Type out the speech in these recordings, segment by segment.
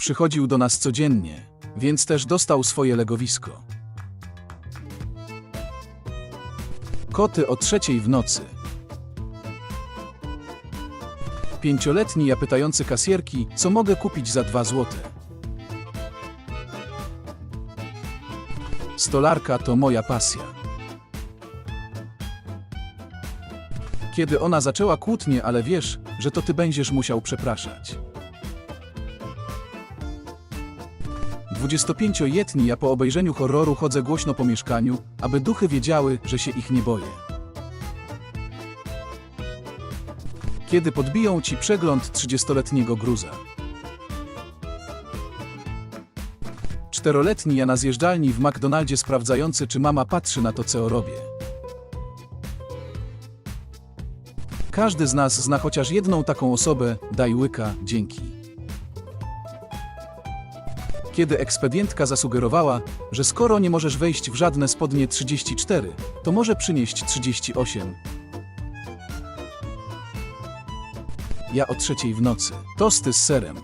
Przychodził do nas codziennie, więc też dostał swoje legowisko. Koty o trzeciej w nocy. Pięcioletni ja pytający kasjerki, co mogę kupić za dwa złote. Stolarka to moja pasja. Kiedy ona zaczęła kłótnię, ale wiesz, że to ty będziesz musiał przepraszać. 25-letni ja po obejrzeniu horroru chodzę głośno po mieszkaniu, aby duchy wiedziały, że się ich nie boję. Kiedy podbiją ci przegląd 30-letniego gruza. Czteroletni ja na zjeżdżalni w McDonaldzie sprawdzający, czy mama patrzy na to, co robię. Każdy z nas zna chociaż jedną taką osobę, daj łyka, dzięki. Kiedy ekspedientka zasugerowała, że skoro nie możesz wejść w żadne spodnie 34, to może przynieść 38. Ja o trzeciej w nocy. Tosty z serem.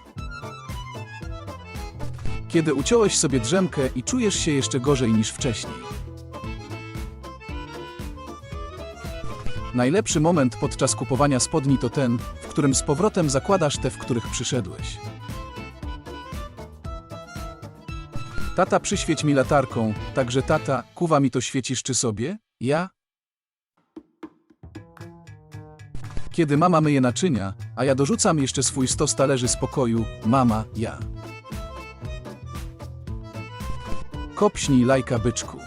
Kiedy uciąłeś sobie drzemkę i czujesz się jeszcze gorzej niż wcześniej. Najlepszy moment podczas kupowania spodni to ten, w którym z powrotem zakładasz te, w których przyszedłeś. Tata przyświeć mi latarką, także tata, kuwa mi to świecisz czy sobie? Ja? Kiedy mama myje naczynia, a ja dorzucam jeszcze swój stos talerzy z pokoju, mama, ja. Kopśnij lajka byczku.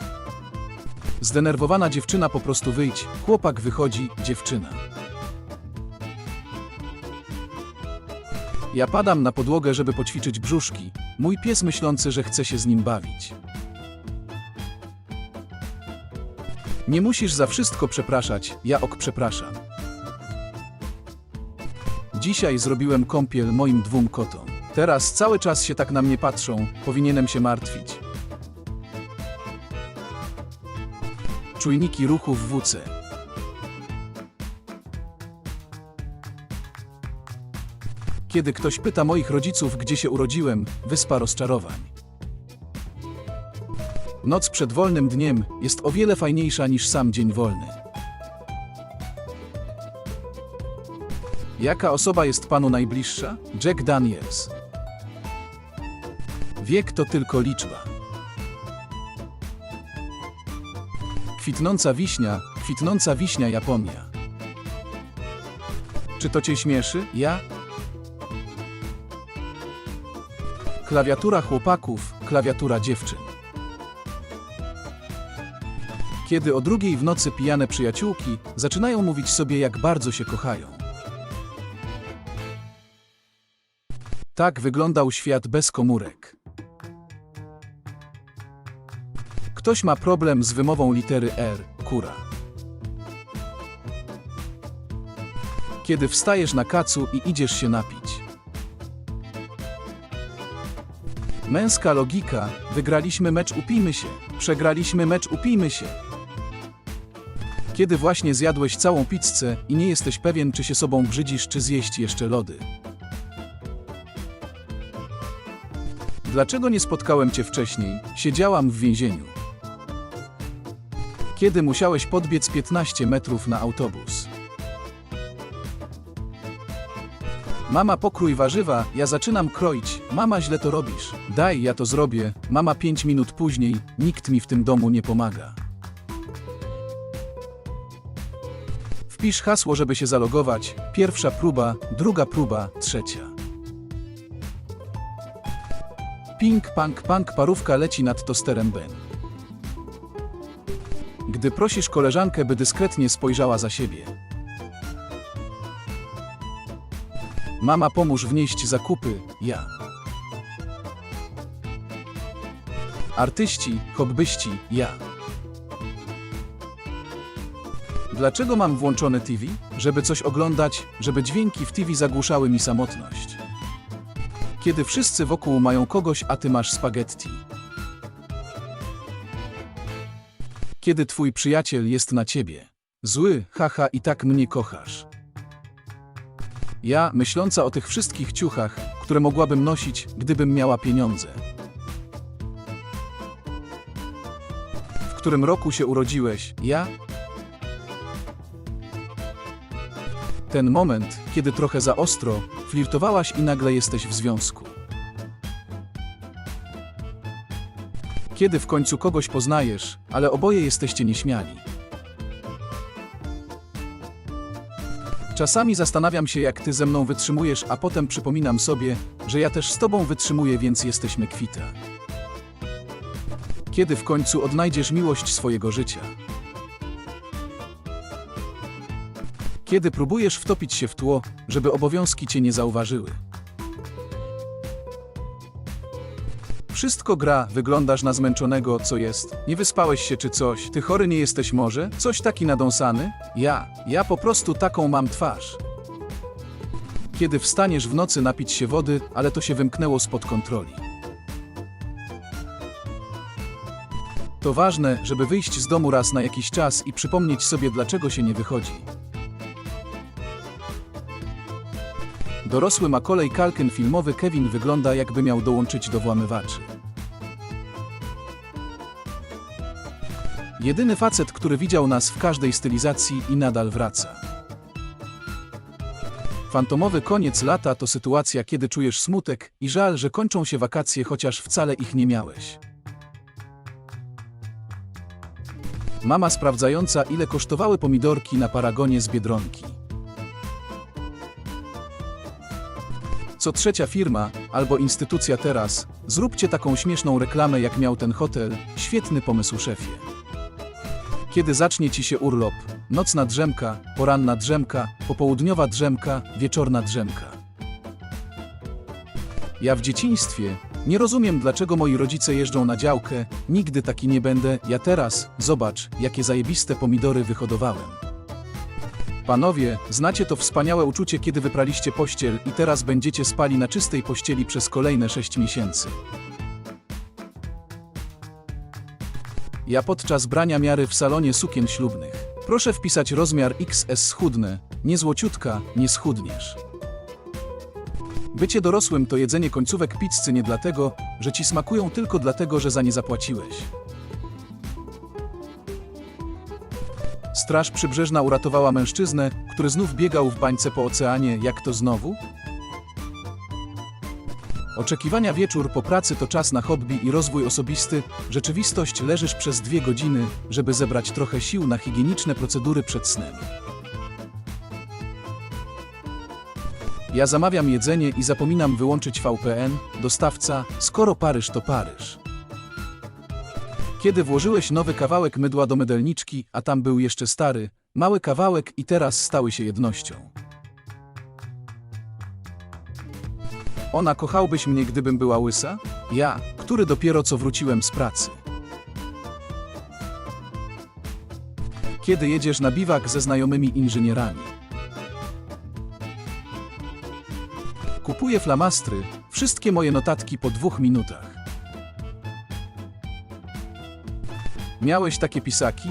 Zdenerwowana dziewczyna po prostu wyjdź, chłopak wychodzi, dziewczyna. Ja padam na podłogę, żeby poćwiczyć brzuszki, mój pies myślący, że chce się z nim bawić. Nie musisz za wszystko przepraszać, ja ok przepraszam. Dzisiaj zrobiłem kąpiel moim dwóm kotom. Teraz cały czas się tak na mnie patrzą, powinienem się martwić. Czujniki ruchu w WC. Kiedy ktoś pyta moich rodziców, gdzie się urodziłem, wyspa rozczarowań. Noc przed wolnym dniem jest o wiele fajniejsza niż sam dzień wolny. Jaka osoba jest panu najbliższa? Jack Daniels. Wiek to tylko liczba. Kwitnąca wiśnia, kwitnąca wiśnia Japonia. Czy to cię śmieszy? Ja? Klawiatura chłopaków, klawiatura dziewczyn. Kiedy o drugiej w nocy pijane przyjaciółki zaczynają mówić sobie, jak bardzo się kochają. Tak wyglądał świat bez komórek. Ktoś ma problem z wymową litery R, kura. Kiedy wstajesz na kacu i idziesz się napić. Męska logika, wygraliśmy mecz upijmy się, przegraliśmy mecz upijmy się. Kiedy właśnie zjadłeś całą pizzę i nie jesteś pewien, czy się sobą brzydzisz, czy zjeść jeszcze lody. Dlaczego nie spotkałem cię wcześniej? Siedziałam w więzieniu. Kiedy musiałeś podbiec 15 metrów na autobus? Mama pokrój warzywa, ja zaczynam kroić. Mama źle to robisz. Daj, ja to zrobię. Mama 5 minut później, nikt mi w tym domu nie pomaga. Wpisz hasło, żeby się zalogować. Pierwsza próba, druga próba, trzecia. Ping, pang, pang, parówka leci nad tosterem Ben. Gdy prosisz koleżankę, by dyskretnie spojrzała za siebie. Mama, pomóż wnieść zakupy, ja. Artyści, hobbyści, ja. Dlaczego mam włączony TV? Żeby coś oglądać, żeby dźwięki w TV zagłuszały mi samotność. Kiedy wszyscy wokół mają kogoś, a ty masz spaghetti. Kiedy twój przyjaciel jest na ciebie. Zły, haha, i tak mnie kochasz. Ja, myśląca o tych wszystkich ciuchach, które mogłabym nosić, gdybym miała pieniądze. W którym roku się urodziłeś? Ja? Ten moment, kiedy trochę za ostro, flirtowałaś i nagle jesteś w związku. Kiedy w końcu kogoś poznajesz, ale oboje jesteście nieśmiali. Czasami zastanawiam się, jak ty ze mną wytrzymujesz, a potem przypominam sobie, że ja też z tobą wytrzymuję, więc jesteśmy kwita. Kiedy w końcu odnajdziesz miłość swojego życia? Kiedy próbujesz wtopić się w tło, żeby obowiązki cię nie zauważyły? Wszystko gra, wyglądasz na zmęczonego, co jest? Nie wyspałeś się czy coś? Ty chory nie jesteś może? Coś taki nadąsany? Ja, ja po prostu taką mam twarz. Kiedy wstaniesz w nocy napić się wody, ale to się wymknęło spod kontroli. To ważne, żeby wyjść z domu raz na jakiś czas i przypomnieć sobie, dlaczego się nie wychodzi. Dorosły Macaulay Culkin filmowy Kevin wygląda jakby miał dołączyć do włamywaczy. Jedyny facet, który widział nas w każdej stylizacji i nadal wraca. Fantomowy koniec lata to sytuacja, kiedy czujesz smutek i żal, że kończą się wakacje, chociaż wcale ich nie miałeś. Mama sprawdzająca, ile kosztowały pomidorki na paragonie z biedronki. Co trzecia firma albo instytucja teraz, zróbcie taką śmieszną reklamę jak miał ten hotel, świetny pomysł szefie. Kiedy zacznie ci się urlop, nocna drzemka, poranna drzemka, popołudniowa drzemka, wieczorna drzemka. Ja w dzieciństwie nie rozumiem dlaczego moi rodzice jeżdżą na działkę, nigdy taki nie będę, ja teraz, zobacz, jakie zajebiste pomidory wyhodowałem. Panowie, znacie to wspaniałe uczucie, kiedy wypraliście pościel i teraz będziecie spali na czystej pościeli przez kolejne 6 miesięcy. Ja podczas brania miary w salonie sukien ślubnych. Proszę wpisać rozmiar XS schudnę, nie złociutka, nie schudniesz. Bycie dorosłym to jedzenie końcówek pizzy nie dlatego, że ci smakują tylko dlatego, że za nie zapłaciłeś. Straż przybrzeżna uratowała mężczyznę, który znów biegał w bańce po oceanie, jak to znowu? Oczekiwania wieczór po pracy to czas na hobby i rozwój osobisty. Rzeczywistość leżysz przez dwie godziny, żeby zebrać trochę sił na higieniczne procedury przed snem. Ja zamawiam jedzenie i zapominam wyłączyć VPN, dostawca, skoro Paryż to Paryż. Kiedy włożyłeś nowy kawałek mydła do mydelniczki, a tam był jeszcze stary, mały kawałek i teraz stały się jednością. Ona kochałbyś mnie, gdybym była łysa? Ja, który dopiero co wróciłem z pracy. Kiedy jedziesz na biwak ze znajomymi inżynierami? Kupuję flamastry, wszystkie moje notatki po dwóch minutach. Miałeś takie pisaki?